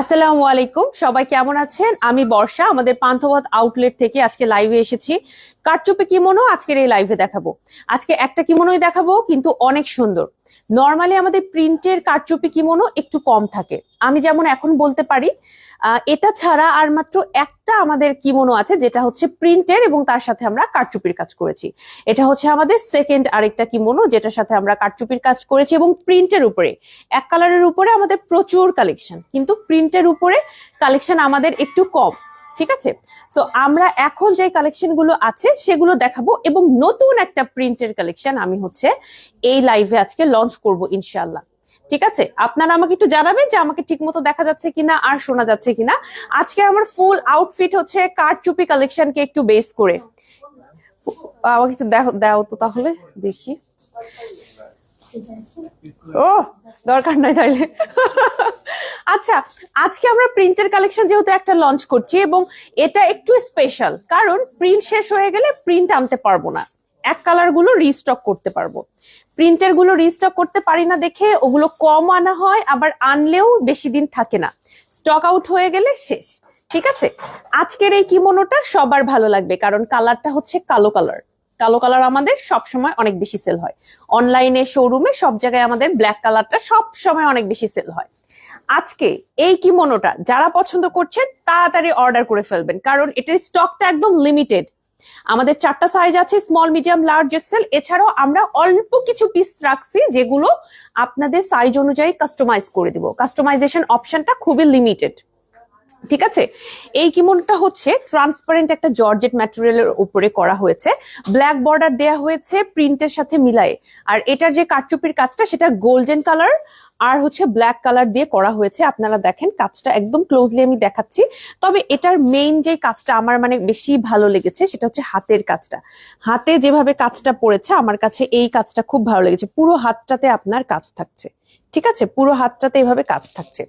আসসালামু আলাইকুম, সবাই কেমন আছেন? আমি বর্ষা, আমাদের পান্থবত আউটলেট থেকে আজকে লাইভে এসেছি। কারচুপি কিমোনো আজকের এই লাইভে দেখাবো। আজকে একটা কিমোনোই দেখাবো, কিন্তু অনেক সুন্দর। নর্মালি আমাদের প্রিন্টের কারচুপি কিমোনো একটু কম থাকে। আমি যেমন এখন বলতে পারি এটা ছাড়া আর মাত্র একটা আমাদের কিমোনো আছে, যেটা হচ্ছে প্রিন্টের এবং তার সাথে আমরা কারচুপির কাজ করেছি। এটা হচ্ছে আমাদের সেকেন্ড আরেকটা কিমোনো যেটার সাথে আমরা কারচুপির কাজ করেছি এবং প্রিন্টের উপরে। এক কালারের উপরে আমাদের প্রচুর কালেকশন কিন্তু প্রিন্টের উপরে কালেকশন আমাদের একটু কম, ঠিক আছে? সো আমরা এখন যে কালেকশনগুলো আছে, সেগুলো দেখাবো এবং নতুন একটা প্রিন্টের কালেকশন আমি হচ্ছে এই লাইভে আজকে লঞ্চ করব ইনশাল্লাহ ঠিক আছে? আপনারা আমাকে একটু জানাবেন যে আমাকে ঠিক মতো দেখা যাচ্ছে কিনা আর শোনা যাচ্ছে কিনা। আজকে আমার ফুল আউটফিট হচ্ছে কারচুপি কালেকশনকে একটু বেস করে। আমাকে একটু দেখো দাও তো তাহলে, দেখি। ও দরকার নয় তাইলে। আচ্ছা আজকে আমরা প্রিন্টের কালেকশন যেহেতু একটা লঞ্চ করছি এবং এটা একটু স্পেশাল কারণ প্রিন্ট শেষ হয়ে গেলে প্রিন্ট আনতে পারব না। এক কালারগুলো রিস্টক করতে পারব। প্রিন্টেরগুলো রিস্টক করতে পারি না দেখে, ওগুলো কম আনা হয়, আবার আনলেও বেশি দিন থাকে না। স্টক আউট হয়ে গেলে শেষ। ঠিক আছে? আজকের এই কিমোনোটা সবার ভালো লাগবে, কারণ কালারটা হচ্ছে কালো কালার কালো কালার আমাদের সব সময় অনেক বেশি সেল হয়। অনলাইনে শোরুমে সব জায়গায় আমাদের ব্ল্যাক কালারটা সব সময় অনেক বেশি সেল হয়। আজকে এই কিমোনোটা যারা পছন্দ করছেন, তাড়াতাড়ি অর্ডার করে ফেলবেন, কারণ এটার স্টকটা একদম লিমিটেড আমাদের চারটা সাইজ আছে স্মল মিডিয়াম লার্জ এক্সেল এছাড়াও আমরা অল্প কিছু পিস রাখছি যেগুলো আপনাদের সাইজ অনুযায়ী কাস্টমাইজ করে দিব। কাস্টমাইজেশন অপশনটা খুবই লিমিটেড ঠিক আছে? এই কিমনটা হচ্ছে ট্রান্সপারেন্ট একটা জর্জেট ম্যাটেরিয়ালের উপরে করা হয়েছে। ব্ল্যাক বর্ডার দেয়া হয়েছে প্রিন্টের সাথে মিলায়ে। আর এটার যে কারচুপির কাজটা, সেটা গোল্ডেন কালার আর হচ্ছে ব্ল্যাক কালার দিয়ে করা হয়েছে। আপনারা দেখেন, কাজটা একদম ক্লোজলি আমি দেখাচ্ছি। তবে এটার মেইন যে কাজটা আমার মানে বেশি ভালো লেগেছে, সেটা হচ্ছে হাতের কাজটা। হাতে যেভাবে কাজটা পড়েছে, আমার কাছে এই কাজটা খুব ভালো লেগেছে। পুরো হাতটাতে আপনার কাজ থাকছে। ঠিক আছে? পুরো হাতটাতে এভাবে কাজ থাকছে।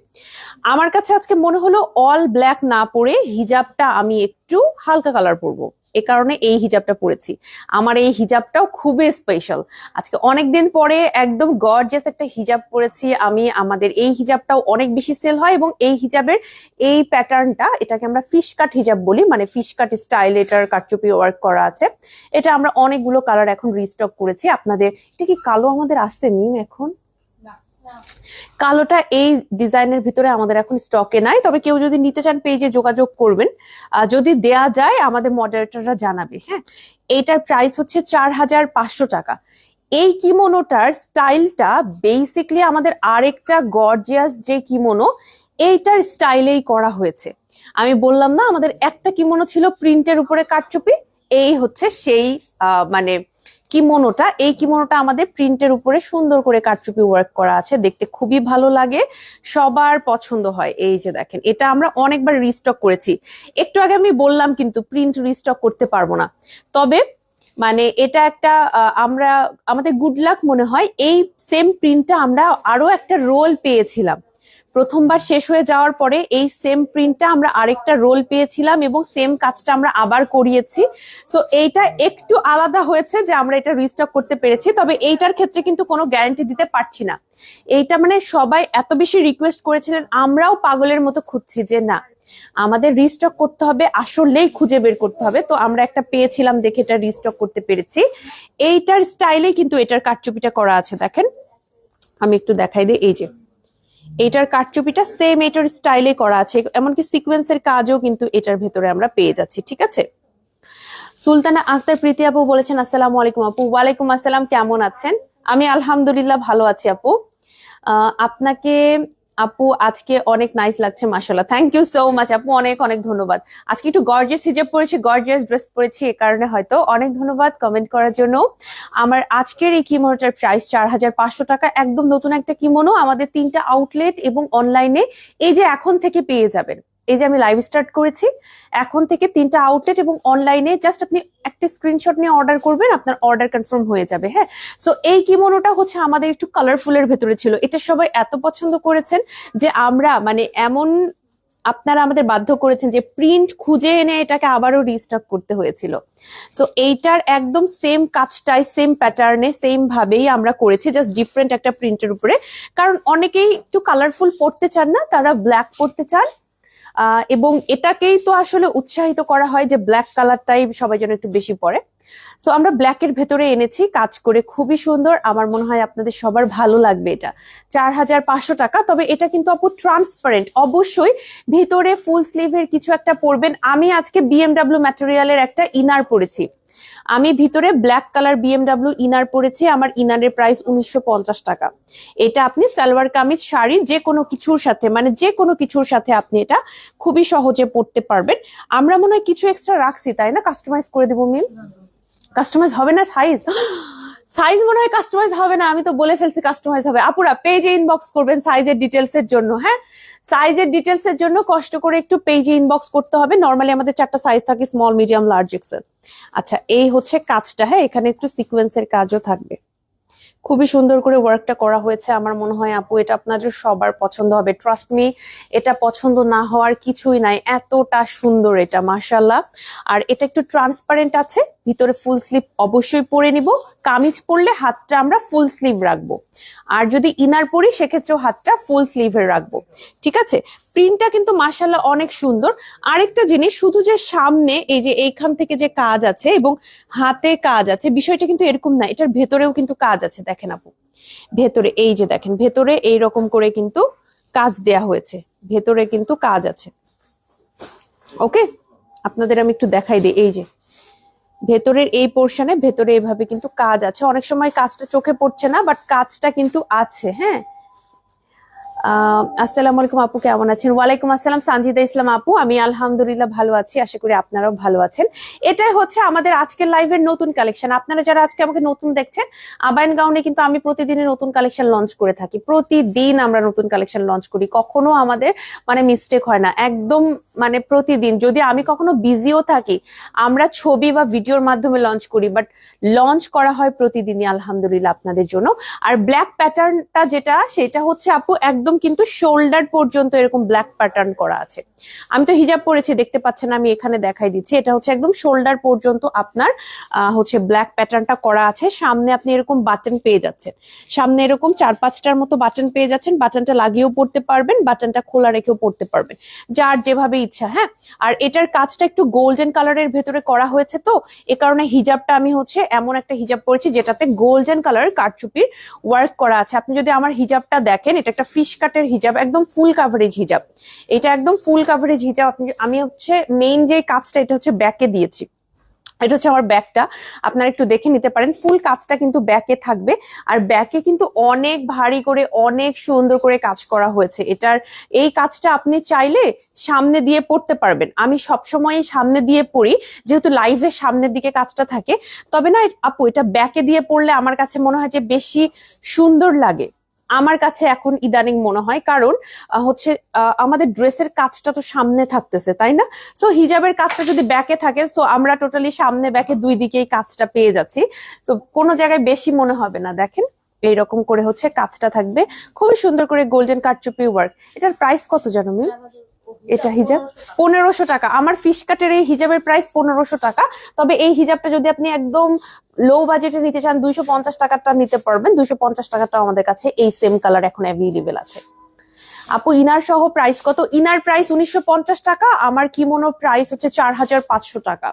আমার কাছে আজকে মনে হলো অল ব্ল্যাক না পরে হিজাবটা আমি একটু হালকা কালার পরবো। এ কারণে এই হিজাবটা পরেছি। আমার এই হিজাবটাও খুবই স্পেশাল আজকে অনেকদিন পরে একদম গর্জিয়াস একটা হিজাব পরেছি আমি। আমাদের এই হিজাবটাও অনেক বেশি সেল হয় এবং এই হিজাবের এই প্যাটার্নটা এটাকে আমরা ফিশ কাট হিজাব বলি মানে ফিশ কাট স্টাইল এটার কাটচুপি ওয়ার্ক করা আছে। এটা আমরা অনেকগুলো কালার এখন রিস্টক করেছি। আপনাদের, এটা কি কালো আমাদের আসছে মিম এখন? কালোটা এই ডিজাইনের ভিতরে আমাদের এখন স্টকে নাই, তবে কেউ যদি নিতে চান পেজে যোগাযোগ করবেন। যদি দেয়া যায়, আমাদের মডারেটররা জানাবে হ্যাঁ? এইটার প্রাইস হচ্ছে চার হাজার পাঁচশো টাকা। এই কিমোনোটার স্টাইলটা বেসিকলি আমাদের আরেকটা গর্জিয়াস যে কিমোনো এইটার স্টাইলেই করা হয়েছে। আমি বললাম না, আমাদের একটা কিমোনো ছিল প্রিন্টের উপরে কাটচুপি এই হচ্ছে সেই মানে কিমোনোটা, এই কিমোনোটা আমাদের প্রিন্টের উপরে সুন্দর করে কারচুপি ওয়ার্ক করা আছে, দেখতে খুবই ভালো লাগে, সবার পছন্দ হয়, এই যে দেখেন, এটা আমরা অনেকবার রিস্টক করেছি, একটু আগে আমি বললাম কিন্তু প্রিন্ট রিস্টক করতে পারব না, তবে মানে এটা একটা আমরা, আমাদের গুড লাক মনে হয়, এই সেম প্রিন্টটা আমরা আরও একটা রোল পেয়েছিলাম প্রথমবার শেষ হয়ে যাওয়ার পরে এই সেম প্রিন্টটা আমরা আরেকটা রোল পেয়েছিলাম এবং সেম কাজটা আমরা আবার করিয়েছি। সো এইটা একটু আলাদা হয়েছে যে আমরা এটা রিস্টক করতে পেরেছি, তবে এইটার ক্ষেত্রে কিন্তু কোনো গ্যারান্টি দিতে পারছি না। এইটা মানে সবাই এত বেশি রিকোয়েস্ট করেছিলেন, আমরাও পাগলের মতো খুঁজছি যে না, আমাদের রিস্টক করতে হবে, আসলেই খুঁজে বের করতে হবে। তো আমরা একটা পেয়েছিলাম দেখে এটা রিস্টক করতে পেরেছি। এইটার স্টাইলে কিন্তু এটার কারচুপিটা করা আছে, দেখেন। আমি একটু দেখাই দিই, এই যে। এইটার কাঠচুপিটা সেম এটার স্টাইলে করা আছে, এমনকি সিকোয়েন্সের কাজও কিন্তু এটার ভেতরে আমরা পেয়ে যাচ্ছি, ঠিক আছে? সুলতানা আক্তার প্রীতি আপু বলেছেন, আসসালাম আলাইকুম আপু। ওয়ালাইকুম আসসালাম, কেমন আছেন? আমি আলহামদুলিল্লাহ ভালো আছি আপু। আপনাকে আপু, আজকে অনেক নাইস লাগছে মাসাল্লাহ থ্যাংক ইউ সো মাচ আপু, অনেক অনেক ধন্যবাদ। আজকে একটু গর্জিয়াস হিজাব পরেছি গর্জিয়াস ড্রেস পরেছি, এ কারণে হয়তো অনেক ধন্যবাদ কমেন্ট করার জন্য। আমার আজকের এই কিমোটার প্রাইস চার হাজার পাঁচশো টাকা, একদম নতুন একটা কিমোনো, আমাদের তিনটা আউটলেট এবং অনলাইনে এই যে এখন থেকে পেয়ে যাবেন। এই যে আমি লাইভ স্টার্ট করেছি, এখন থেকে তিনটা আউটলেট এবং অনলাইনে জাস্ট আপনি একটা স্ক্রিনশট নিয়ে অর্ডার করবেন, আপনার অর্ডার কনফার্ম হয়ে যাবে হ্যাঁ? সো এই কিমোনোটা হচ্ছে আমাদের একটু কালারফুলের ভেতরে ছিল। এটা সবাই এত পছন্দ করেছেন যে আমরা মানে এমন আপনারা আমাদের বাধ্য করেছেন যে প্রিন্ট খুঁজে এনে এটাকে আবারও রিস্টক করতে হয়েছিল। সো এইটার একদম সেম কাজটাই সেম প্যাটার্নে সেম ভাবেই আমরা করেছি জাস্ট ডিফারেন্ট একটা প্রিন্টের উপরে। কারণ অনেকেই একটু কালারফুল পড়তে চান না, তারা ব্ল্যাক পড়তে চান এবং এটাকেই তো আসলে উৎসাহিত করা হয় যে ব্ল্যাক কালারটাই সবাই যেন একটু বেশি পরে। সো আমরা ব্ল্যাক এর ভেতরে এনেছি, কাজ করে খুবই সুন্দর। আমার মনে হয় আপনাদের সবার ভালো লাগবে এটা। চার হাজার পাঁচশো টাকা, তবে এটা কিন্তু আপু ট্রান্সপারেন্ট অবশ্যই ভেতরে ফুল স্লিভের কিছু একটা পরবেন। আমি আজকে বিএমডাব্লিউ ম্যাটেরিয়ালের একটা ইনার পরেছি। আমি ভিতরে ব্ল্যাক কালার বিএমডাব্লিউ ইনার পরেছি, আমার ইনারের প্রাইস উনিশশো পঞ্চাশ টাকা। এটা আপনি সালোয়ার কামিজ, শাড়ি, যে কোনো কিছুর সাথে মানে যে কোনো কিছুর সাথে আপনি এটা খুবই সহজে পড়তে পারবেন। আমরা মনে হয় কিছু এক্সট্রা রাখছি, তাই না? কাস্টমাইজ করে দেবো মিল কাস্টমাইজ হবে না সাইজ সাইজ মনে হয় কাস্টমাইজ হবে না, আমি তো বলে ফেলছি কাস্টমাইজ হবে। আপুরা পেজে ইনবক্স করবেন সাইজের ডিটেলস এর জন্য হ্যাঁ? সাইজের ডিটেলস এর জন্য কষ্ট করে একটু পেজে ইনবক্স করতে হবে। নর্মালি আমাদের চারটা সাইজ থাকে স্মল মিডিয়াম লার্জ এক্সেল আচ্ছা এই হচ্ছে কাজটা হ্যাঁ? এখানে একটু সিকোয়েন্সের কাজও থাকবে। খুবই সুন্দর করে ওয়ার্কটা করা হয়েছে। আমার মনে হয়, আপু, এটা আপনাদের সবার পছন্দ হবে। ট্রাস্ট মি এটা পছন্দ না হওয়ার কিছুই নাই। এতটা সুন্দর এটা মার্শাল্লাহ আর এটা একটু ট্রান্সপারেন্ট আছে। ভিতরে ফুল স্লিভ অবশ্যই পরে নিব। কামিজ পরলে হাতটা আমরা ফুল স্লিভ রাখব। আর যদি ইনার পরি, সেক্ষেত্রেও হাতটা ফুল স্লিভের রাখব। ঠিক আছে? প্রিন্টটা কিন্তু মার্শাল্লাহ অনেক সুন্দর। আরেকটা জিনিস, শুধু যে সামনে এই যে এইখান থেকে যে কাজ আছে এবং হাতে কাজ আছে, বিষয়টা কিন্তু এরকম না, এটার ভেতরেও কিন্তু কাজ আছে, দেখেন আপু। ভেতরে, এই যে দেখেন, ভেতরে এই রকম করে কিন্তু কাজ দেয়া হয়েছে, ভেতরে কিন্তু কাজ আছে। ওকে? আপনাদের আমি একটু দেখাই দিই, এই যে। ভেতরের এই পোর্শনে ভেতরে এভাবে কিন্তু কাজ আছে। অনেক সময় কাজটা চোখে পড়ছে না বাট কাজটা কিন্তু আছে হ্যাঁ? আসসালামু আলাইকুম আপু, কেমন আছেন? ওয়ালাইকুম আসসালাম, সানজিদা ইসলাম আপু। আমি আলহামদুলিল্লাহ ভালো আছি, আশা করি আপনারাও ভালো আছেন। এটাই হচ্ছে আমাদের আজকের লাইভের নতুন কালেকশন আপনারা যারা আজকে আমাকে নতুন দেখছেন, আবাইন গাউনে কিন্তু আমি প্রতিদিনই নতুন কালেকশন লঞ্চ করে থাকি। প্রতিদিন আমরা নতুন কালেকশন লঞ্চ করি। কখনো আমাদের মানে মিস্টেক হয় না। একদম মানে প্রতিদিন। যদি আমি কখনো বিজিও থাকি, আমরা ছবি বা ভিডিওর মাধ্যমে লঞ্চ করি বাট লঞ্চ করা হয় প্রতিদিনই, আলহামদুলিল্লাহ আপনাদের জন্য। আর ব্ল্যাক প্যাটার্নটা যেটা, সেটা হচ্ছে আপু, একদম কিন্তু শোল্ডার পর্যন্ত এরকম ব্ল্যাক প্যাটার্ন করা আছে। আমি তো হিজাব পরেছি, দেখতে পাচ্ছেন, আমি এখানে দেখাই দিচ্ছি। এটা হচ্ছে একদম শোল্ডার পর্যন্ত আপনার হচ্ছে ব্ল্যাক প্যাটার্নটা করা আছে। সামনে আপনি এরকম বাটন পেয়ে যাচ্ছেন। সামনে এরকম চার পাঁচটার মতো বাটন পেয়ে যাচ্ছেন। বাটনটা লাগিয়েও পড়তে পারবেন বাটনটা খোলা রেখেও পড়তে পারবেন। যার যেভাবে ইচ্ছা হ্যাঁ? আর এটার কাজটা একটু গোল্ডেন কালারের ভেতরে করা হয়েছে তো, এ কারণে হিজাবটা আমি হচ্ছে এমন একটা হিজাব পরেছি, যেটাতে গোল্ডেন কালারের কারচুপির ওয়ার্ক করা আছে। আপনি যদি আমার হিজাবটা দেখেন, এটা একটা ফিশ কাটের হিজাব, একদম ফুল কাভারেজ হিজাব। এটা একদম ফুল কাভারেজ হিজাব। আপনি আমি হচ্ছে মেইন যে কাজটা, এটা হচ্ছে ব্যাকে দিয়েছি। এটা হচ্ছে আমার ব্যাগটা আপনারা একটু দেখে নিতে পারেন। ফুল কাজটা কিন্তু ব্যাকে থাকবে। আর ব্যাকে কিন্তু অনেক ভারী করে, অনেক সুন্দর করে কাজ করা হয়েছে। এটার এই কাজটা আপনি চাইলে সামনে দিয়ে পড়তে পারবেন। আমি সবসময় সামনে দিয়ে পড়ি। যেহেতু লাইভের সামনের দিকে কাজটা থাকে। তবে না, আপু, এটা ব্যাকে দিয়ে পড়লে আমার কাছে মনে হয় যে বেশি সুন্দর লাগে। আমার কাছে এখন ইদানিং মনে হয়, কারণ হচ্ছে আমাদের ড্রেসের কাজটা তো সামনে থাকতেছে, তাই না? সো হিজাবের কাজটা যদি ব্যাকে থাকে সো আমরা টোটালি সামনে ব্যাকে দুই দিকেই কাজটা পেয়ে যাচ্ছি। সো কোনো জায়গায় বেশি মনে হবে না, দেখেন। এইরকম করে হচ্ছে কাজটা থাকবে। খুবই সুন্দর করে গোল্ডেন কাটচুপি ওয়ার্ক এটার প্রাইস কত জানো মিল? এটা হিজাব, পনেরোশো টাকা। আমার ফিস কাটের এই হিজাবের প্রাইস পনেরোশো টাকা। তবে এই হিজাবটা যদি আপনি একদম লো বাজেটে নিতে চান, দুইশো পঞ্চাশ টাকাটা নিতে পারবেন। দুইশো পঞ্চাশ টাকাটা আমাদের কাছে এই সেম কালার এখন অ্যাভেলেবেল আছে। আপু, ইনার সহ প্রাইস কত? ইনার প্রাইস উনিশশো পঞ্চাশ টাকা, আমার কিমোনো প্রাইস হচ্ছে চার হাজার পাঁচশো টাকা।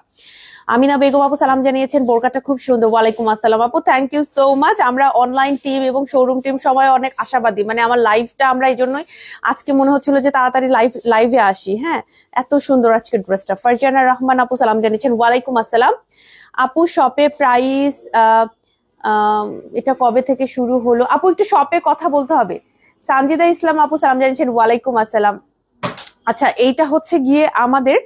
আমিনা বেগম আপু, সালাম জানিয়েছেন, বোরকাটা খুব সুন্দর। ওয়ালাইকুম আসসালাম আপু থ্যাংক ইউ সো মাচ আমরা অনলাইন টিম এবং শোরুম টিম সবাই অনেক আশাবাদী। মানে আমার লাইভটা আমরা এই জন্যই আজকে মনে হচ্ছিল যে তাড়াতাড়ি লাইভ লাইভে আসি হ্যাঁ? এত সুন্দর আজকে ড্রেসটা ফারজানা রহমান আপু, সালাম জানিয়েছেন, ওয়ালাইকুম আসসালাম। আপু শপে প্রাইস এটা কবে থেকে শুরু হলো? আপু, একটু শপে কথা বলতে হবে। সানজিদা ইসলাম আপু, সালাম জানিয়েছেন, ওয়ালাইকুম আসসালাম। আচ্ছা এইটা হচ্ছে গিয়ে আমাদের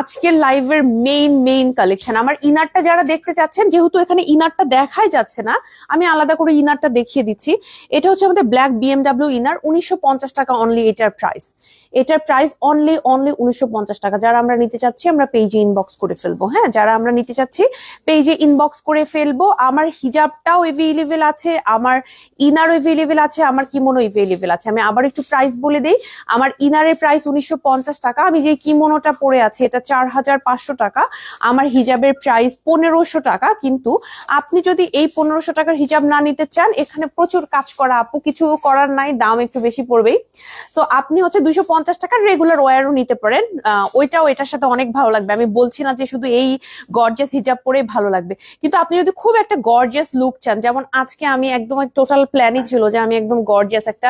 আজকের লাইভের মেইন মেইন কালেকশন আমার ইনারটা যারা দেখতে চাচ্ছেন, যেহেতু এখানে ইনারটা দেখাই যাচ্ছে না, আমি আলাদা করে ইনারটা দেখিয়ে দিচ্ছি। এটা হচ্ছে আমাদের ব্ল্যাক বিএমডাব্লিউ ইনার উনিশশো পঞ্চাশ টাকা অনলি এটার প্রাইস এটার প্রাইস অনলি অনলি উনিশশো পঞ্চাশ টাকা। যারা আমরা নিতে চাচ্ছি, আমরা পেজে ইনবক্স করে ফেলব হ্যাঁ? যারা আমরা নিতে চাচ্ছি পেজে ইনবক্স করে ফেলব। আমার হিজাবটাও এভেলেবেল আছে, আমার ইনার এভেলেবেল আছে, আমার কিমোনো এভেলেবেল আছে। আমি আবার একটু প্রাইস বলে দিই। আমার ইনারের প্রাইস উনিশশো পঞ্চাশ টাকা। আমি যে কিমোনোটা পরে আছি, এটা চার হাজার পাঁচশো টাকা। আমার হিজাবের প্রাইস পনেরোশো টাকা। কিন্তু আপনি যদি এই পনেরোশো টাকার হিজাব না নিতে চান, এখানে প্রচুর কাজ করা। আপু, কিছু করার নাই, দাম একটু বেশি পড়বেই। তো আপনি হচ্ছে দুইশো পঞ্চাশ টাকার রেগুলার ওয়ারও নিতে পারেন। ওইটাও এটার সাথে অনেক ভালো লাগবে। আমি বলছি না যে শুধু এই গর্জিয়াস হিজাব পরেই ভালো লাগবে। কিন্তু আপনি যদি খুব একটা গর্জিয়াস লুক চান, যেমন আজকে আমি একদম টোটাল প্ল্যানই ছিল যে আমি একদম গর্জিয়াস একটা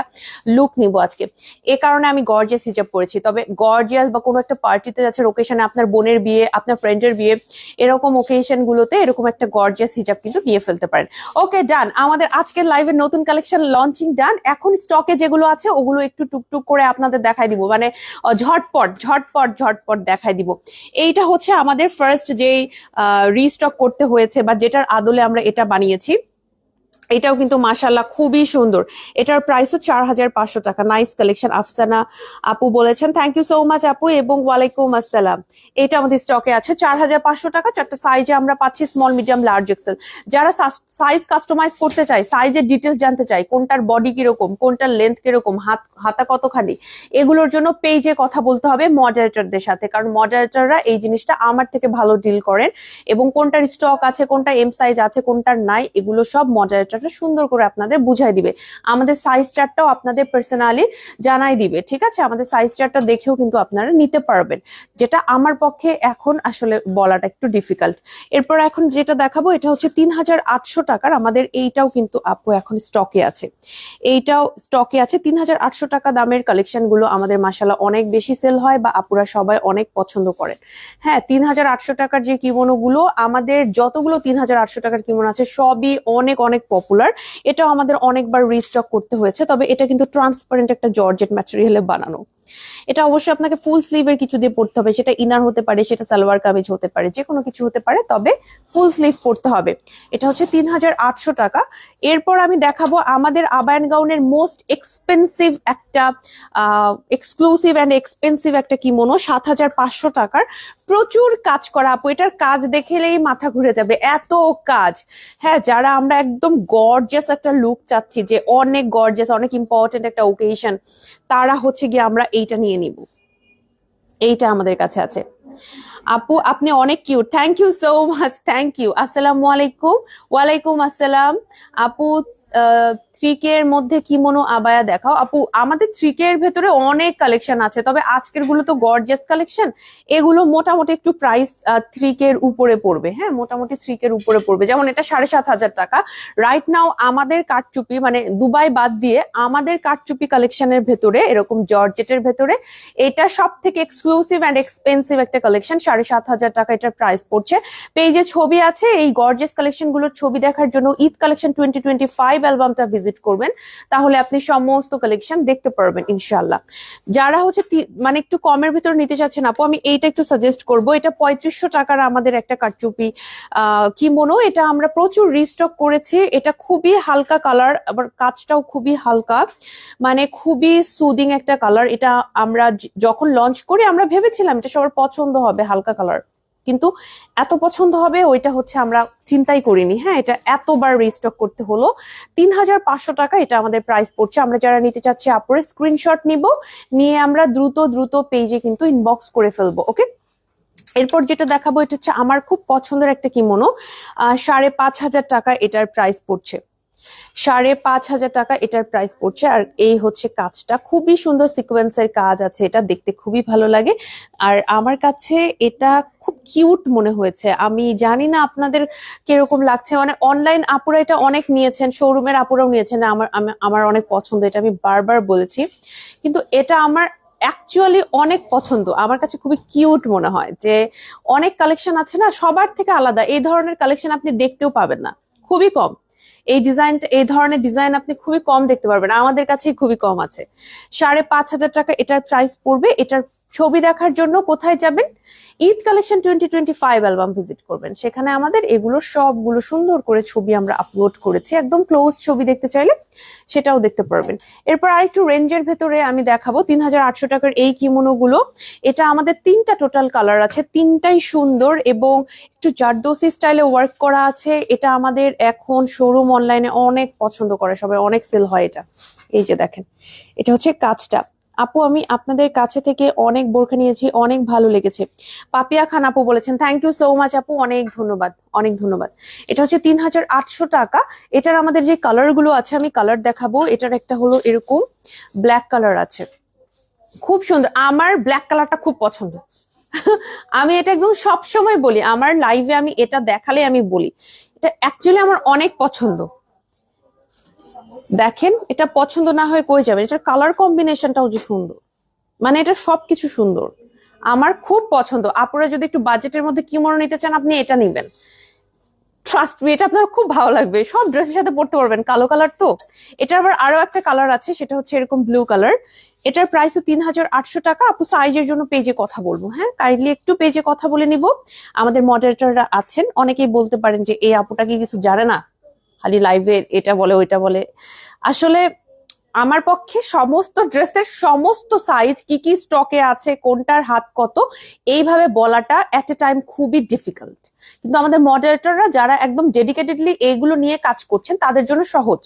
লুক নিব আজকে। এ কারণে আমি গর্জিয়াস হিজাব পরেছি। তবে গর্জিয়াস বা কোনো একটা পার্টিতে যাচ্ছে ওকেশনে আপনার বোনের বিয়ে, আপনার ফ্রেন্ডের বিয়ে, এরকম ওকেশন গুলোতে এরকম একটা গর্জিয়াস হিজাব কিন্তু নিয়ে ফেলতে পারেন। ওকে ডান আমাদের আজকের লাইভের নতুন কালেকশন লঞ্চিং ডান এখন স্টকে যেগুলো আছে, ওগুলো একটু টুকটুক করে আপনাদের দেখাই দিব। মানে ঝটপট ঝটপট ঝটপট দেখাই দিব। এইটা হচ্ছে আমাদের ফার্স্ট যেই রিস্টক করতে হয়েছে বা যেটার আদলে আমরা এটা বানিয়েছি। এটাও কিন্তু মাশাল্লাহ খুবই সুন্দর। এটার প্রাইস প্রাইসও চার হাজার পাঁচশো টাকা। নাইস কালেকশন আফসানা আপু বলেছেন থ্যাংক ইউ সো মাচ আপু এবং ওয়ালাইকুম আসসালাম। এটা আমাদের স্টকে আছে, চার হাজার পাঁচশো টাকা। চারটা সাইজে আমরা পাচ্ছি স্মল মিডিয়াম লার্জ এক্সেল যারা সাইজ কাস্টমাইজ করতে চায় সাইজের ডিটেলস জানতে চায়, কোনটার বডি কীরকম, কোনটার লেন্থ কীরকম, হাত, হাতা কতখানি, এগুলোর জন্য পেজে কথা বলতে হবে মডারেটরদের সাথে। কারণ মডারেটররা এই জিনিসটা আমার থেকে ভালো ডিল করেন এবং কোনটার স্টক আছে, কোনটা এম সাইজ আছে, কোনটার নাই, এগুলো সব মডারেটররা সুন্দর করে আপনাদের বুঝাই দিবে। আমাদের সাইজ চার্টটাও আপনাদের পার্সোনালি জানাই দিবে, ঠিক আছে? আমাদের সাইজ চার্টটা দেখেও কিন্তু আপনারা নিতে পারবেন। যেটা আমার পক্ষে এখন আসলে বলাটা একটু ডিফিকাল্ট এরপর এখন যেটা দেখাবো, এটা হচ্ছে তিন হাজার আটশো টাকার, আমাদের এইটাও কিন্তু আপু এখন স্টকে আছে। এইটাও স্টকে আছে। তিন হাজার আটশো টাকা দামের কালেকশনগুলো আমাদের মাসালা অনেক বেশি সেল হয় বা আপুরা সবাই অনেক পছন্দ করেন। হ্যাঁ তিন হাজার আটশো টাকার যে কিমোনো গুলো আমাদের যতগুলো তিন হাজার আটশো টাকার কিমোনো আছে, সবই অনেক অনেক পপুলার এটাও আমাদের অনেকবার রিস্টক করতে হয়েছে, তবে এটা কিন্তু ট্রান্সপারেন্ট একটা জর্জেট ম্যাটেরিয়ালে বানানো। এটা অবশ্যই আপনাকে ফুল স্লিভের কিছু দিয়ে পড়তে হবে, সেটা ইনার হতে পারে, সেটা সালোয়ার কামিজ হতে পারে যে কোনো কিছু হতে পারে, তবে ফুল স্লিভ পড়তে হবে। এটা হচ্ছে তিন হাজার আটশো টাকা। এরপর আমি দেখাবো আমাদের আবায়ন গাউনের মোস্ট এক্সপেন্সিভ একটা এক্সক্লুসিভ অ্যান্ড এক্সপেন্সিভ একটা কিমোনো সাত হাজার পাঁচশো টাকার। প্রচুর কাজ করা, আপু। এটার কাজ দেখলেই মাথা ঘুরে যাবে। এত কাজ। হ্যাঁ যারা আমরা একদম গর্জিয়াস একটা লুক চাচ্ছি, যে অনেক গর্জিয়াস অনেক ইম্পর্টেন্ট একটা ওকেশন তারা হচ্ছে গিয়ে আমরা এইটা নিয়ে নিব। এইটা আমাদের কাছে আছে। আপু, আপনি অনেক cute thank you so much thank you আসসালামু আলাইকুম। ওয়ালাইকুম আসসালাম। আপু থ্রি কে এর মধ্যে কিমোনো আবায়া দেখাও? আপু, আমাদের থ্রি কে এর ভেতরে অনেক কালেকশন আছে, তবে আজকেরগুলো তো গর্জিয়াস কালেকশন এগুলো মোটামুটি একটু প্রাইস থ্রি কে এর উপরে পড়বে। হ্যাঁ মোটামুটি থ্রি কে এর উপরে পড়বে। যেমন এটা সাড়ে সাত হাজার টাকা। রাইট নাও আমাদের কাঠচুপি মানে দুবাই বাদ দিয়ে আমাদের কাঠচুপি কালেকশনের ভেতরে, এরকম জর্জেটের ভেতরে, এটা সব থেকে এক্সক্লুসিভ অ্যান্ড এক্সপেন্সিভ একটা কালেকশন সাড়ে সাত হাজার টাকা এটার প্রাইস পড়ছে। পেজে ছবি আছে, এই গর্জিয়াস কালেকশনগুলোর ছবি দেখার জন্য Eid collection twenty twenty five অ্যালবামটা visit করবেন, তাহলে আপনি সমস্ত কালেকশন দেখতে পারবেন ইনশাল্লাহ যারা হচ্ছে মানে একটু কমের ভিতরে নিতে চাচ্ছেন, আপু, আমি এইটা একটু সাজেস্ট করব। এটা পঁয়ত্রিশশো টাকার আমাদের একটা কারচুপি। আহ কিমোনো এটা আমরা প্রচুর রিস্টক করেছি। এটা খুবই হালকা কালার আবার কাজটাও খুবই হালকা। মানে খুবই সুদিং একটা কালার এটা আমরা যখন লঞ্চ করি, আমরা ভেবেছিলাম এটা সবার পছন্দ হবে, হালকা কালার কিন্তু এত পছন্দ হবে, ওইটা হচ্ছে আমরা চিন্তাই করিনি। হ্যাঁ এটা এতবার রিস্টক করতে হলো। তিন হাজার পাঁচশো টাকা এটা আমাদের প্রাইস পড়ছে। আমরা যারা নিতে চাচ্ছি আপরে স্ক্রিনশট নিব, নিয়ে আমরা দ্রুত দ্রুত পেজে কিন্তু ইনবক্স করে ফেলব ওকে এরপর যেটা দেখাবো, এটা হচ্ছে আমার খুব পছন্দের একটা কিমোনো সাড়ে পাঁচ হাজার টাকা এটার প্রাইস পড়ছে। সাড়ে পাঁচ হাজার টাকা এটার প্রাইস পড়ছে। আর এই হচ্ছে কাজটা। খুবই সুন্দর সিকোয়েন্সের কাজ আছে। এটা দেখতে খুবই ভালো লাগে। আর আমার কাছে এটা খুব কিউট মনে হয়েছে। আমি জানি না আপনাদের কীরকম লাগছে। মানে অনলাইন আপুরা এটা অনেক নিয়েছেন শোরুমের আপুরাও নিয়েছেন। আমার আমার অনেক পছন্দ। এটা আমি বারবার বলেছি। কিন্তু এটা আমার অ্যাকচুয়ালি অনেক পছন্দ। আমার কাছে খুবই কিউট মনে হয় যে অনেক কালেকশন আছে না, সবার থেকে আলাদা। এই ধরনের কালেকশন আপনি দেখতেও পাবেন না। খুবই কম। এই ডিজাইনটা এই ধরনের ডিজাইন আপনি খুবই কম দেখতে পারবেন। আমাদের কাছে খুবই কম আছে। সাড়ে পাঁচ হাজার টাকা এটার প্রাইস পড়বে, এটার ছবি দেখার জন্য কোথায় যাবেন? Eid collection twenty twenty five album visit করবেন। সেখানে আমাদের এগুলো সবগুলো সুন্দর করে ছবি আমরা আপলোড করেছি। একদম ক্লোজ ছবি দেখতে চাইলে সেটাও দেখতে পারবেন। এরপর আরেকটু রেঞ্জের ভেতরে আমি দেখাবো। তিন হাজার আটশো টাকার এই কিমোনো গুলো এটা আমাদের তিনটা টোটাল কালার আছে, তিনটাই সুন্দর এবং একটু জারদোসি স্টাইলে ওয়ার্ক করা আছে। এটা আমাদের এখন শোরুম অনলাইনে অনেক পছন্দ করে, সবাই অনেক সেল হয় এটা। এই যে দেখেন, এটা হচ্ছে কাজটা। আপু, আমি আপনাদের কাছে থেকে অনেক বোরখা নিয়েছি, অনেক ভালো লেগেছে। পাপিয়া খান আপু বলেছেন থ্যাংক ইউ সো মাচ আপু, অনেক ধন্যবাদ অনেক ধন্যবাদ। এটা হচ্ছে তিন হাজার আটশো টাকা। এটার আমাদের যে কালারগুলো আছে, আমি কালার দেখাবো। এটার একটা হলো এরকম ব্ল্যাক কালার আছে। খুব সুন্দর। আমার ব্ল্যাক কালারটা খুব পছন্দ। আমি এটা একদম সব সময় বলি, আমার লাইভে আমি এটা দেখালে আমি বলি। এটা অ্যাকচুয়ালি আমার অনেক পছন্দ। দেখেন, এটা পছন্দ না হয়ে কই যাবেন এটার কালার কম্বিনেশনটাও যে সুন্দর। মানে এটা সবকিছু সুন্দর। আমার খুব পছন্দ। আপনারা যদি একটু বাজেটের মধ্যে কি মনে নিতে চান, আপনি এটা নিবেন। ট্রাস্ট মি এটা আপনার খুব ভালো লাগবে। সব ড্রেসের সাথে পড়তে পারবেন। কালো কালার তো। এটার আবার আরও একটা কালার আছে, সেটা হচ্ছে এরকম ব্লু কালার এটার প্রাইস তিন হাজার আটশো টাকা। আপু সাইজের জন্য পেজে কথা বলব হ্যাঁ? কাইন্ডলি একটু পেজে কথা বলে নিব। আমাদের মডারেটররা আছেন। অনেকেই বলতে পারেন যে, এই আপুটা কি কিছু জানে না? খালি লাইভে এটা বলে, ওইটা বলে। আসলে আমার পক্ষে সমস্ত ড্রেসের সমস্ত সাইজ কি কি স্টকে আছে, কোনটার হাত কত, এইভাবে বলাটা এট এ টাইম খুবই ডিফিকাল্ট কিন্তু আমাদের মডারেটররা যারা একদম ডেডিকেটেডলি এইগুলো নিয়ে কাজ করছেন, তাদের জন্য সহজ।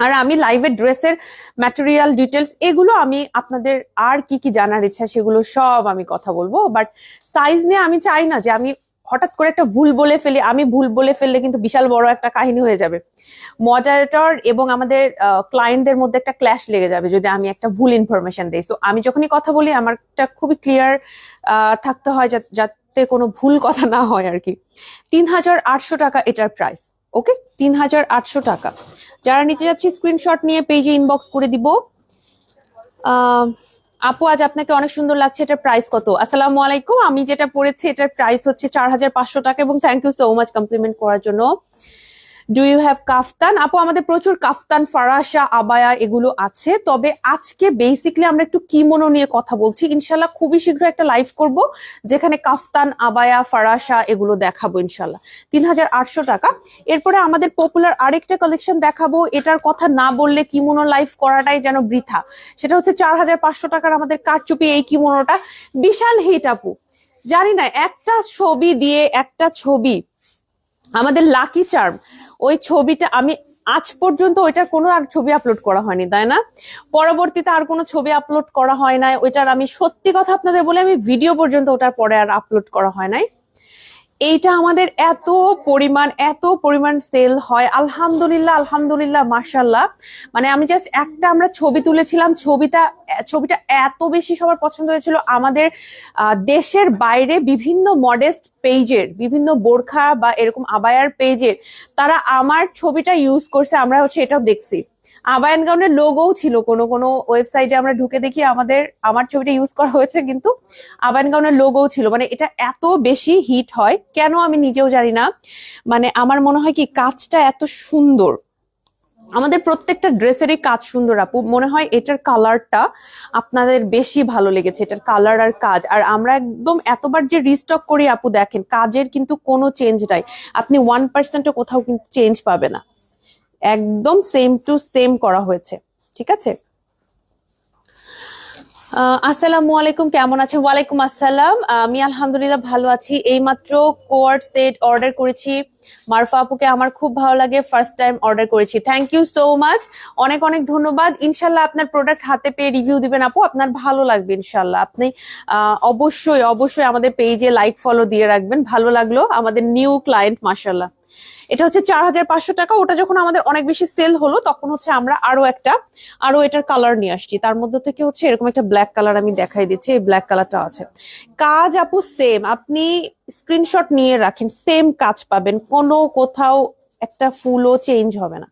আর আমি লাইভের ড্রেসের ম্যাটেরিয়াল ডিটেলস এগুলো আমি আপনাদের আর কি কি জানার ইচ্ছা সেগুলো সব আমি কথা বলব। বাট সাইজ নিয়ে আমি চাই না যে আমি হঠাৎ করে একটা ভুল বলে ফেলি আমি ভুল বলে ফেললে কিন্তু বিশাল বড় একটা কাহিনী হয়ে যাবে। মডারেটর এবং আমাদের ক্লায়েন্টদের মধ্যে একটা ক্ল্যাশ লেগে যাবে যদি আমি একটা ভুল ইনফরমেশন দিই। সো আমি যখনই কথা বলি আমারটা খুবই ক্লিয়ার থাকতে হয় যাতে কোনো ভুল কথা না হয় আর কি। তিন হাজার আটশো টাকা এটার প্রাইস ওকে তিন হাজার আটশো টাকা। যারা নিচে যাচ্ছি স্ক্রিনশট নিয়ে পেজে ইনবক্স করে দিব। আহ, আপু, আজ আপনাকে অনেক সুন্দর লাগছে। এটার প্রাইস কত? আসসালামু আলাইকুম। আমি যেটা পড়েছি, এটার প্রাইস হচ্ছে চার হাজার পাঁচশো টাকা এবং thank you so much compliment করার জন্য। ডু ইউ হ্যাভ কাফতান আপু, আমাদের প্রচুর কাফতান ফারাসা আবায়া এগুলো আছে। তবে আজকে বেসিকলি আমরা একটু কিমোনো নিয়ে কথা বলছি। ইনশাল্লাহ খুবই শীঘ্র একটা লাইভ করব, যেখানে কাফতান আবায়া ফারাসা এগুলো দেখাবো ইনশাল্লাহ। তিন হাজার আটশো টাকা। এরপরে আমাদের পপুলার আরেকটা কালেকশন দেখাবো। এটার কথা না বললে কিমোনো লাইভ করাটাই যেন বৃথা। সেটা হচ্ছে চার হাজার পাঁচশো টাকার আমাদের কারচুপি এই কিমোনোটা বিশাল হিট আপু। জানি না, একটা ছবি দিয়ে একটা ছবি। আমাদের লাকি চার্ম ওই ছবিটা আমি আজ পর্যন্ত ওইটার কোনো আর ছবি আপলোড করা হয়নি, তাই না? পরবর্তীতে আর কোনো ছবি আপলোড করা হয় নাই, ওইটার আমি সত্যি কথা আপনাদের বলে, আমি ভিডিও পর্যন্ত ওটার পরে আর আপলোড করা হয় নাই। এইটা আমাদের এত পরিমাণ এত পরিমাণ সেল হয়। আলহামদুলিল্লাহ আলহামদুলিল্লাহ মার্শাল্লাহ মানে আমি জাস্ট একটা আমরা ছবি তুলেছিলাম, ছবিটা ছবিটা এত বেশি সবার পছন্দ হয়েছিল। আমাদের দেশের বাইরে বিভিন্ন মডেস্ট পেজের বিভিন্ন বোরখা বা এরকম আবায়ার পেজের তারা আমার ছবিটা ইউজ করছে, আমরা হচ্ছে এটাও দেখছি। আবায়ান গাউনের লোগোও ছিল। কোনো কোনো ওয়েবসাইটে আমরা ঢুকে দেখি আমাদের, আমার ছবিটা ইউজ করা হয়েছে, কিন্তু আবায়ন গাউনের লোগোও ছিল। মানে এটা এত বেশি হিট হয়, কেন আমি নিজেও জানি না। মানে আমার মনে হয় কি, কাজটা এত সুন্দর। আমাদের প্রত্যেকটা ড্রেসেরই কাজ সুন্দর, আপু। মনে হয় এটার কালারটা আপনাদের বেশি ভালো লেগেছে, এটার কালার আর কাজ। আর আমরা একদম এতবার যে রিস্টক করি, আপু, দেখেন, কাজের কিন্তু কোনো চেঞ্জ নাই। আপনি ওয়ান পার্সেন্টও কোথাও কিন্তু চেঞ্জ পাবে না। একদম সেম টু সেম করা হয়েছে, ঠিক আছে? আসসালামু আলাইকুম, কেমন আছেন? ওয়ালাইকুম আসসালাম। আমি আলহামদুলিল্লাহ ভালো আছি। এইমাত্র কোয়ার্ড সেট অর্ডার করেছি। মারফা আপুকে আমার খুব ভালো লাগে ফার্স্ট টাইম অর্ডার করেছি। থ্যাংক ইউ সো মাচ অনেক অনেক ধন্যবাদ। ইনশাল্লাহ আপনার প্রোডাক্ট হাতে পেয়ে রিভিউ দিবেন আপু। আপনার ভালো লাগবে ইনশাল্লাহ। আপনি অবশ্যই অবশ্যই আমাদের পেজে লাইক ফলো দিয়ে রাখবেন। ভালো লাগল আমাদের নিউ ক্লায়েন্ট মাসাল্লাহ এটা হচ্ছে চার হাজার পাঁচশো টাকা। ওটা যখন আমাদের অনেক বেশি সেল হলো, তখন হচ্ছে আমরা আরও একটা, আরও এটার কালার নিয়ে আসছি। তার মধ্যে থেকে হচ্ছে এরকম একটা ব্ল্যাক কালার আমি দেখাই দিচ্ছি, এই ব্ল্যাক কালারটা আছে। কাজ আপু সেম আপনি স্ক্রিনশট নিয়ে রাখেন সেম কাজ পাবেন। কোনো কোথাও একটা ফুলও চেঞ্জ হবে না।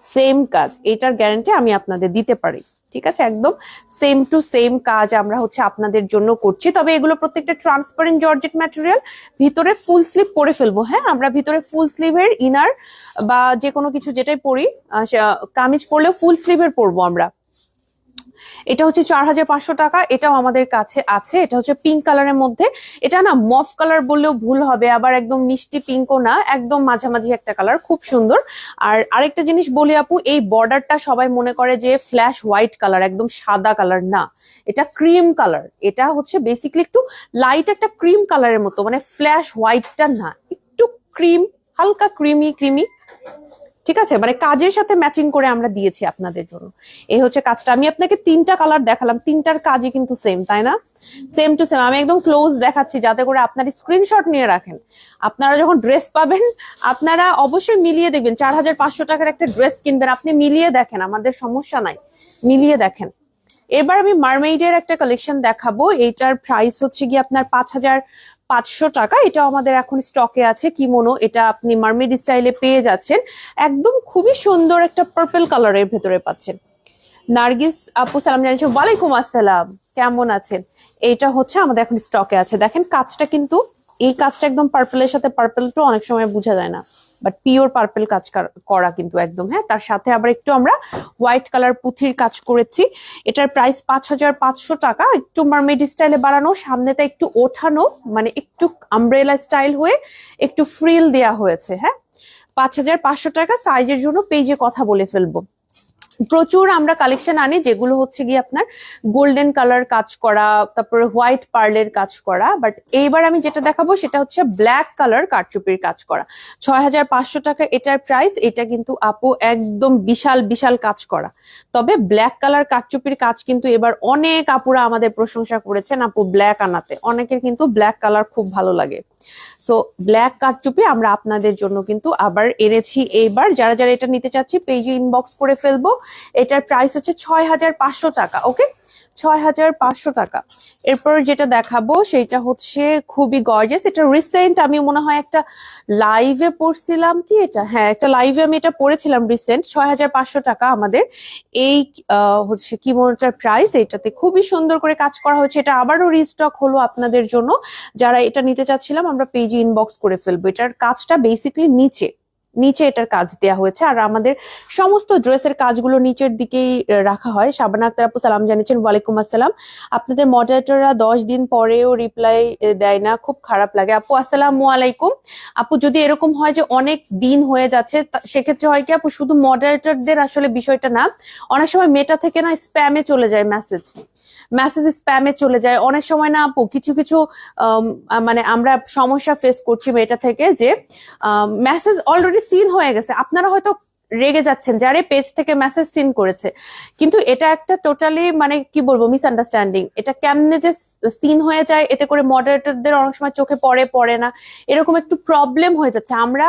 সেম কাজ। এটার গ্যারান্টি আমি আপনাদের দিতে পারি। ঠিক আছে? একদম সেম টু সেম কাজ আমরা হচ্ছে আপনাদের জন্য করছি। তবে এগুলো প্রত্যেকটা ট্রান্সপারেন্ট জর্জেট ম্যাটেরিয়াল ভিতরে ফুল স্লিভ পরে ফেলব হ্যাঁ? আমরা ভিতরে ফুল স্লিভের ইনার বা যে কোনো কিছু যেটাই পরি কামিজ পরলেও ফুল স্লিভের পরবো আমরা। এটা হচ্ছে চার হাজার পাঁচশো টাকা, এটাও আমাদের কাছে আছে, এটা হচ্ছে পিঙ্ক কালারের মধ্যে। এটা না মফ কালার বললেও ভুল হবে, আবার একদম মিষ্টি পিঙ্কও না, একদম মাঝামাঝি একটা কালার খুব সুন্দর। আর আরেকটা জিনিস বলি আপু, এই বর্ডারটা সবাই মনে করে যে ফ্ল্যাশ হোয়াইট কালার একদম সাদা কালার না, এটা ক্রিম কালার এটা হচ্ছে বেসিক্যালি একটু লাইট একটা ক্রিম কালারের মতো মানে ফ্ল্যাশ হোয়াইটটা না, একটু ক্রিম হালকা ক্রিমি ক্রিমি ঠিক আছে? মানে কাজের সাথে ম্যাচিং করে আমরা দিয়েছি আপনাদের জন্য। এই হচ্ছে কাজটা। আমি আপনাকে তিনটা কালার দেখালাম। তিনটার কাজই কিন্তু সেম তাই না? সেম টু সেম আমি একদম ক্লোজ দেখাচ্ছি যাতে করে আপনার স্ক্রিনশট নিয়ে রাখেন। আপনারা যখন ড্রেস পাবেন, আপনারা অবশ্যই মিলিয়ে দেখবেন। চার হাজার পাঁচশো টাকার একটা ড্রেস কিনবেন। আপনি মিলিয়ে দেখেন। আমাদের সমস্যা নাই। মিলিয়ে দেখেন। এবার আমি মারমেইডের একটা কালেকশন দেখাবো। এইটার প্রাইস হচ্ছে গিয়ে আপনার পাঁচ হাজার পাঁচশো টাকা। এটা আমাদের এখন স্টকে আছে। কিমোনো, এটা আপনি মার্মেড স্টাইলে পেয়ে যাচ্ছেন। একদম খুবই সুন্দর একটা পার্পল কালারের ভেতরে পাচ্ছেন। নার্গিস আপু, সালাম জানিয়েছে, ওয়ালাইকুম আসসালাম। কেমন আছেন? এটা হচ্ছে আমাদের এখন স্টকে আছে। দেখেন, কাজটা কিন্তু, এই কাজটা একদম পার্পলের সাথে পার্পলটা অনেক সময় বোঝা যায় না। বাট পিওর পার্পেল কাজ কর- কিন্তু একদম হ্যাঁ? তার সাথে আবার একটু আমরা হোয়াইট কালার পুঁথির কাজ করেছি। এটার প্রাইস পাঁচ হাজার পাঁচশো টাকা। একটু মারমেড স্টাইলে বাড়ানো সামনেটা একটু ওঠানো মানে একটু আমব্রেলা স্টাইল হয়ে একটু ফ্রিল দেয়া হয়েছে হ্যাঁ? পাঁচ হাজার পাঁচশো টাকা। সাইজের জন্য পেজে কথা বলে ফেলব। প্রচুর আমরা কালেকশন আনি, যেগুলো হচ্ছে গিয়ে আপনার গোল্ডেন কালার কাজ করা, তারপরে হোয়াইট পার্লের কাজ করা বাট এইবার আমি যেটা দেখাবো সেটা হচ্ছে ব্ল্যাক কালার কারচুপির কাজ করা। ছয় হাজার পাঁচশো টাকা এটার প্রাইস এটা কিন্তু আপু একদম বিশাল বিশাল কাজ করা। তবে ব্ল্যাক কালার কারচুপির কাজ কিন্তু এবার অনেক আপুরা আমাদের প্রশংসা করেছেন আপু ব্ল্যাক আনাতে। অনেকের কিন্তু ব্ল্যাক কালার খুব ভালো লাগে। সো ব্ল্যাক কারচুপি আমরা আপনাদের জন্য কিন্তু আবার এনেছি এইবার। যারা যারা এটা নিতে চাচ্ছি পেজে ইনবক্স করে ফেলব। এটার প্রাইস হচ্ছে ছয় হাজার পাঁচশো টাকা ওকে ছয় হাজার পাঁচশো টাকা। এরপর যেটা দেখাবো সেটা হচ্ছে খুবই গর্জেস এটা রিসেন্ট আমি মনে হয় একটা লাইভে পড়ছিলাম কি এটা? হ্যাঁ একটা লাইভে আমি এটা পড়েছিলাম রিসেন্ট ছয় হাজার পাঁচশো টাকা আমাদের। এই হচ্ছে কিমোটার প্রাইস এটাতে খুবই সুন্দর করে কাজ করা হয়েছে। এটা আবারও রিস্টক হলো আপনাদের জন্য। যারা এটা নিতে চাচ্ছিলাম, আমরা পেজে ইনবক্স করে ফেলব। এটার কাজটা বেসিক্যালি নিচে। নিচে এটার কাজ দেওয়া হয়েছে। আর আমাদের সমস্ত ড্রেসের কাজগুলো নিচের দিকেই রাখা হয়। শাবানা আক্তার আপু সালাম জানিয়েছেন, ওয়ালাইকুম আসসালাম। আপনাদের মডারেটররা দশ দিন পরেও রিপ্লাই দেয় না। খুব খারাপ লাগে। আপু, আসসালামু আলাইকুম। আপু, যদি এরকম হয় যে অনেক দিন হয়ে যাচ্ছে সেক্ষেত্রে হয় কি আপু, শুধু মডারেটরদের আসলে বিষয়টা না, অনেক সময় মেটা থেকে না স্প্যামে চলে যায় মেসেজ মেসেজ স্প্যামে চলে যায়। অনেক সময় না আপু, কিছু কিছু মানে আমরা সমস্যা ফেস করছি মেয়েটা থেকে যে মেসেজ অলরেডি সিন হয়ে গেছে। আপনারা হয়তো রেগে যাচ্ছেন, যারে পেজ থেকে মেসেজ সিন করেছে। কিন্তু এটা একটা টোটালি মানে কি বলব মিসআন্ডারস্ট্যান্ডিং এটা কেমনে যে সিন হয়ে যায়, এতে করে মডারেটরদের অনেক সময় চোখে পড়ে পড়ে না। এরকম একটু প্রবলেম হয়ে যাচ্ছে। আমরা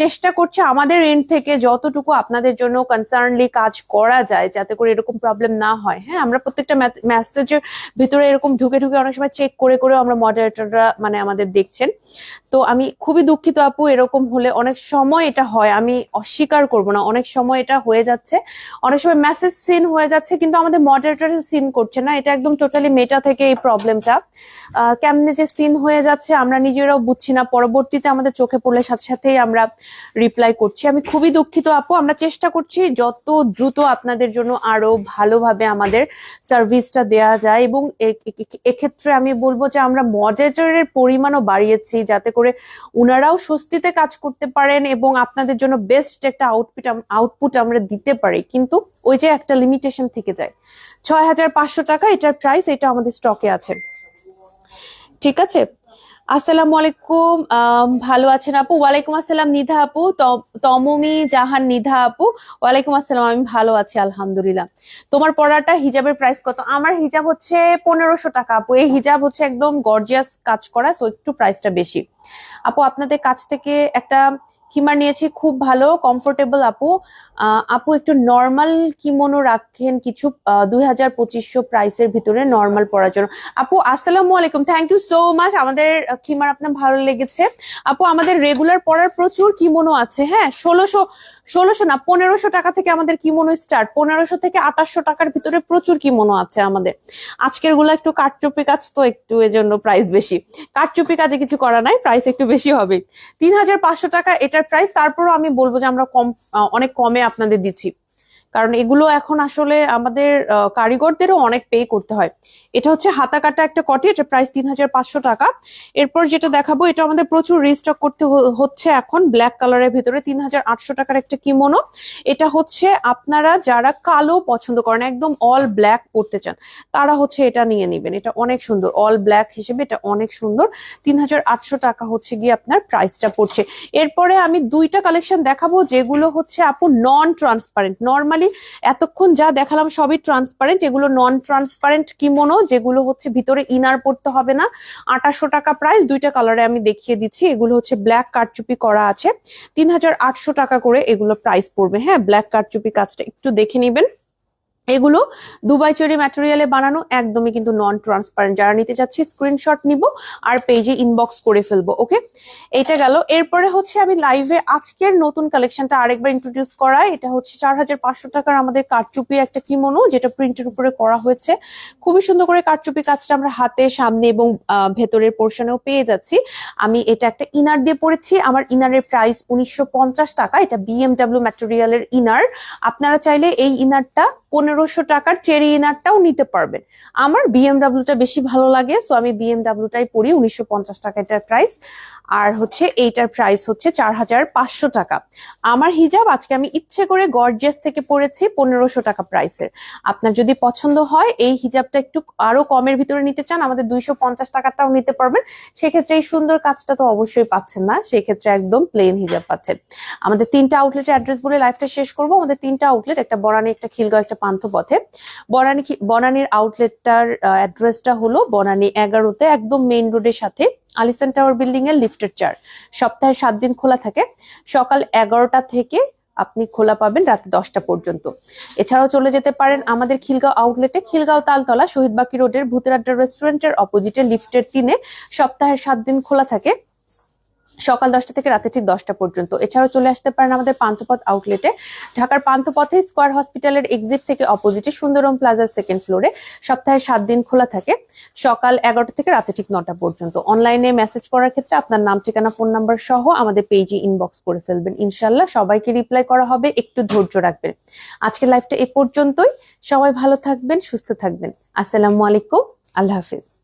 চেষ্টা করছি আমাদের এন্ড থেকে যতটুকু আপনাদের জন্য কনসার্নলি কাজ করা যায়, যাতে করে এরকম প্রবলেম না হয়। হ্যাঁ আমরা প্রত্যেকটা মেসেজের ভিতরে এরকম ঢুকে ঢুকে অনেক সময় চেক করে, করেও আমরা মডারেটররা মানে আমাদের দেখছেন। তো আমি খুবই দুঃখিত আপু, এরকম হলে অনেক সময় এটা হয়। আমি অস্বীকার করব না অনেক সময় এটা হয়ে যাচ্ছে। অনেক সময় মেসেজ সিন হয়ে যাচ্ছে, কিন্তু আমাদের মডারেটর সিন করছে না। এটা একদম টোটালি মেটা থেকে এই প্রবলেমটা কেমনে যে সিন হয়ে যাচ্ছে আমরা নিজেরাও বুঝছি না। পরবর্তীতে আমাদের চোখে পড়লে সাথে সাথেই আমরা রিপ্লাই করছি। আমি খুবই দুঃখিত আপু। আমরা চেষ্টা করছি যত দ্রুত আপনাদের জন্য আরও ভালোভাবে আমাদের সার্ভিসটা দেয়া যায় এবং এক্ষেত্রে আমি বলব যে আমরা মডারেটরের পরিমাণও বাড়িয়েছি যাতে করে উনারাও স্বস্তিতে কাজ করতে পারেন এবং আপনাদের জন্য বেস্ট একটা আউটপুট আউটপুট আমরা দিতে পারি, কিন্তু ওই যে একটা লিমিটেশন থেকে যায়। ছয় হাজার পাঁচশো টাকা এটার প্রাইস এটা আমাদের স্টকে আছে। ঠিক আছে? আসসালামু আলাইকুম ভালো আছেন আপু? ওয়ালাইকুম আসসালাম, নিধা আপু। তম- তমমি, জাহান, নিধা আপু। ওয়ালাইকুম আসসালাম, আমি ভালো আছি, আলহামদুলিল্লাহ। তোমার পড়াটা হিজাবের প্রাইস কত? আমার হিজাব হচ্ছে পনেরোশো টাকা আপু। এই হিজাব হচ্ছে একদম গর্জিয়াস কাজ করা সো একটু প্রাইসটা বেশি। আপু, আপনাদের কাছ থেকে একটা কিমার নিয়েছি, খুব ভালো কমফোর্টেবল আপু। আপু একটু নর্মাল কিমোনো রাখেন কিছু দুই হাজার প্রাইসের ভিতরে নর্মাল পড়ার জন্য। আপু, আসসালামু আলাইকুম। থ্যাংক ইউ সো মাচ আমাদের কিমার আপনার ভালো লেগেছে। আপু, আমাদের রেগুলার পড়ার প্রচুর কিমোনো আছে হ্যাঁ? ষোলোশো ষোলোশো না, পনেরোশো টাকা থেকে আমাদের কিমোনো স্টার্ট পনেরোশো থেকে আঠাশশো টাকার ভিতরে প্রচুর কিমোনো আছে আমাদের। আজকেরগুলো একটু কাঠচুপি কাজ, তো একটু এজন্য প্রাইস বেশি। কাঠচুপি কাজে কিছু করা নাই প্রাইস একটু বেশি হবে। তিন হাজার পাঁচশো টাকা, এটার প্রাইস তারপরও আমি বলব যে আমরা কম অনেক কমে আপনাদের দিচ্ছি। কারণ এগুলো এখন আসলে আমাদের কারিগরদেরও অনেক পে করতে হয়। এটা হচ্ছে হাতা কাটা একটা কটি এটা প্রাইস তিন হাজার পাঁচশো টাকা। এরপর যেটা দেখাবো, এটা আমাদের প্রচুর রিস্টক করতে হচ্ছে এখন ব্ল্যাক কালারের ভিতরে তিন টাকার একটা কিমোনো এটা হচ্ছে আপনারা যারা কালো পছন্দ করেন, একদম অল ব্ল্যাক পড়তে চান, তারা হচ্ছে এটা নিয়ে নেবেন। এটা অনেক সুন্দর অল ব্ল্যাক হিসেবে এটা অনেক সুন্দর। তিন হাজার আটশো টাকা হচ্ছে গিয়ে আপনার প্রাইসটা পড়ছে। এরপরে আমি দুইটা কালেকশন দেখাবো, যেগুলো হচ্ছে আপু নন ট্রান্সপারেন্ট নর্মালি এতক্ষণ যা দেখালাম সবই ট্রান্সপারেন্ট এগুলো নন ট্রান্সপারেন্ট কিমোনো যেগুলো হচ্ছে ভিতরে ইনার পড়তে হবে না। আঠাশশো টাকা প্রাইস দুইটা কালারে আমি দেখিয়ে দিচ্ছি। এগুলো হচ্ছে ব্ল্যাক কারচুপি করা আছে। তিন হাজার আটশো টাকা করে এগুলো প্রাইস পড়বে। হ্যাঁ ব্ল্যাক কারচুপি কাজটা একটু দেখে নিবেন। এগুলো দুবাই চেরি ম্যাটেরিয়ালে বানানো, একদমই কিন্তু নন ট্রান্সপারেন্ট যারা নিতে চাচ্ছি স্ক্রিনশট নিব আর পেজে ইনবক্স করে ফেলব ওকে এটা গেল। এরপরে হচ্ছে আমি লাইভে আজকের নতুন কালেকশনটা আরেকবার ইন্ট্রোডিউস করাই এটা হচ্ছে চার হাজার পাঁচশো টাকার আমাদের কারচুপি একটা কিমোনো যেটা প্রিন্টের উপরে করা হয়েছে। খুবই সুন্দর করে কারচুপি কাজটা আমরা হাতে, সামনে এবং ভেতরের পোর্শনেও পেয়ে যাচ্ছি। আমি এটা একটা ইনার দিয়ে পড়েছি আমার ইনারের প্রাইস উনিশশো পঞ্চাশ টাকা। এটা বিএমডাব্লিউ ম্যাটেরিয়ালের ইনার আপনারা চাইলে এই ইনারটা পনেরোশো টাকার চেরি ইনারটাও নিতে পারবেন। আমার বিএমডাব্লিউটা বেশি ভালো লাগে সো আমি বিএমডাব্লিউটাই পড়ি উনিশশো পঞ্চাশ টাকা এটার প্রাইস আর হচ্ছে এইটার প্রাইস হচ্ছে চার হাজার পাঁচশো টাকা। আমার হিজাব আজকে আমি ইচ্ছে করে গর্জেস থেকে পড়েছি পনেরোশো টাকা প্রাইসের আপনার যদি পছন্দ হয়, এই হিজাবটা একটু আরও কমের ভিতরে নিতে চান, আমাদের দুইশো পঞ্চাশ টাকাটাও নিতে পারবেন। সেক্ষেত্রে এই সুন্দর কাজটা তো অবশ্যই পাচ্ছেন না, সেক্ষেত্রে একদম প্লেন হিজাব পাচ্ছেন। আমাদের তিনটা আউটলেটের অ্যাড্রেস বলে লাইফটা শেষ করব। আমাদের তিনটা আউটলেট একটা বনানী একটা খিলগাঁও, একটা পান্থপথে বনানী বনানীর আউটলেটটার অ্যাড্রেসটা হলো বনানী এগারোতে একদম মেইন রোডের সাথে আলিসান টাওয়ার বিল্ডিং এর লিফটের চার সপ্তাহে সাত দিন খোলা থাকে। সকাল এগারোটা থেকে আপনি খোলা পাবেন রাত দশটা পর্যন্ত। এছাড়াও চলে যেতে পারেন আমাদের খিলগাঁও আউটলেটে খিলগাঁও তালতলা, শহীদবাকি রোডের ভূতের আড্ডা রেস্টুরেন্টের অপোজিটে লিফটের তিনে। সপ্তাহে সাত দিন খোলা থাকে। সকাল দশটা থেকে রাতে ঠিক দশটা পর্যন্ত। এছাড়াও চলে আসতে পারেন আমাদের পান্থপথ আউটলেটে ঢাকার পান্থপথে স্কোয়ার হসপিটালের এক্সিট থেকে অপোজিটে সুন্দরম প্লাজার সেকেন্ড ফ্লোরে সপ্তাহে সাত দিন খোলা থাকে। সকাল এগারোটা থেকে রাতে ঠিক নটা পর্যন্ত। অনলাইনে মেসেজ করার ক্ষেত্রে আপনার নাম, ঠিকানা ফোন নাম্বার সহ আমাদের পেজে ইনবক্স করে ফেলবেন। ইনশাল্লাহ সবাইকে রিপ্লাই করা হবে, একটু ধৈর্য রাখবেন। আজকের লাইফটা এ পর্যন্তই। সবাই ভালো থাকবেন, সুস্থ থাকবেন। আসসালামু আলাইকুম। আল্লাহ হাফিজ।